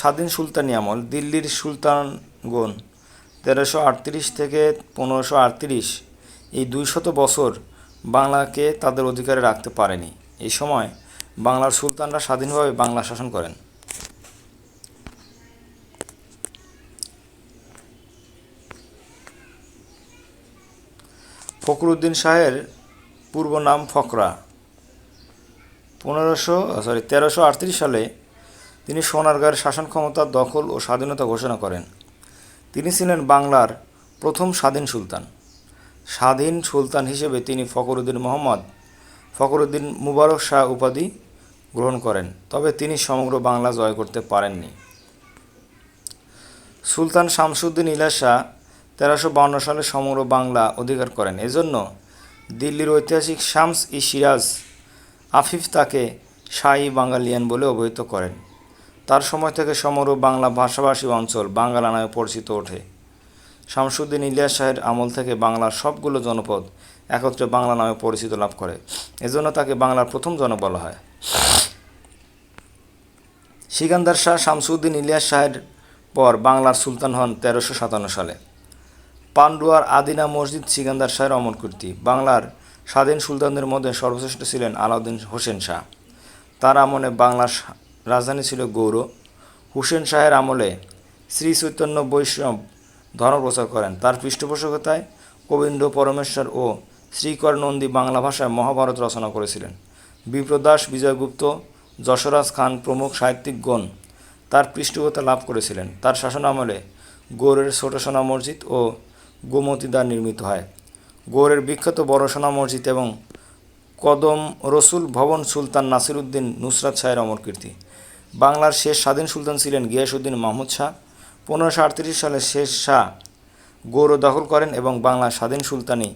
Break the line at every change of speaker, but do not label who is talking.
স্বাধীন সুলতানি আমল, দিল্লির সুলতানগণ তেরোশো আটত্রিশ থেকে পনেরোশো আটত্রিশ, এই দুইশত বছর বাংলাকে তাদের অধিকারে রাখতে পারেনি। এই সময় বাংলার সুলতানরা স্বাধীনভাবে বাংলা শাসন করেন। ফখরুদ্দিন শাহের পূর্ব নাম ফকরা পনেরোশো সরি তেরোশো আটত্রিশ সালে তিনি সোনারগাঁয়ের শাসন ক্ষমতা দখল ও স্বাধীনতা ঘোষণা করেন। তিনি ছিলেন বাংলার প্রথম স্বাধীন সুলতান। স্বাধীন সুলতান হিসেবে তিনি ফখরুদ্দিন মোহাম্মদ, ফখরুদ্দিন মুবারক শাহ উপাধি গ্রহণ করেন, তবে তিনি সমগ্র বাংলা জয় করতে পারেননি। সুলতান শামসুদ্দিন ইলাস শাহ তেরোশো বাউন্ন সালে সমগ্র বাংলা অধিকার করেন। এজন্য দিল্লির ঐতিহাসিক শামস ই সিরাজ আফিফ তাকে শাহী বাঙালিয়ান বলে অভিহিত করেন। তার সময় থেকে সমগ্র বাংলা ভাষাভাষী অঞ্চল বাংলা নামে পরিচিত ওঠে। শামসুদ্দিন ইলিয়াস শাহের আমল থেকে বাংলার সবগুলো জনপদ একত্রে বাংলা নামে পরিচিত লাভ করে। এজন্য তাকে বাংলার প্রথম জনক বলা হয়। সিকান্দার শাহ শামসুদ্দিন ইলিয়াস শাহের পর বাংলার সুলতান হন তেরোশো সাতান্ন সালে। পান্ডুয়ার আদিনা মসজিদ সিকান্দার শাহের অমরকীর্তি বাংলার স্বাধীন সুলতানদের মধ্যে সর্বশ্রেষ্ঠ ছিলেন আলাউদ্দিন হোসেন শাহ। তার আমলে বাংলার রাজধানী ছিল গৌর। হুসেন শাহের আমলে শ্রী চৈতন্য বৈষ্ণব ধর্ম প্রচার করেন। তার পৃষ্ঠপোষকতায় গোবিন্দ পরমেশ্বর ও শ্রীকর নন্দী বাংলা ভাষায় মহাভারত রচনা করেছিলেন। বিপ্রদাস বিজয়গুপ্ত, যশোরাজ খান প্রমুখ সাহিত্যিকগণ তার পৃষ্ঠপোষকতা লাভ করেছিলেন। তার শাসনামলে গৌড়ের ছোট সোনা মসজিদ ও গোমতী দ্বার নির্মিত হয়। গৌড়ের বিখ্যাত বড় সোনা মসজিদ এবং কদম রসুল ভবন সুলতান নাসিরউদ্দিন নুসরাত শাহের অমরকীর্তি। বাংলার শেষ স্বাধীন সুলতান ছিলেন গিয়াসুদ্দিন মাহমুদ শাহ। পনেরোশো আটত্রিশ সালে শেষ শাহ গৌড় দখল করেন এবং বাংলার স্বাধীন সুলতানি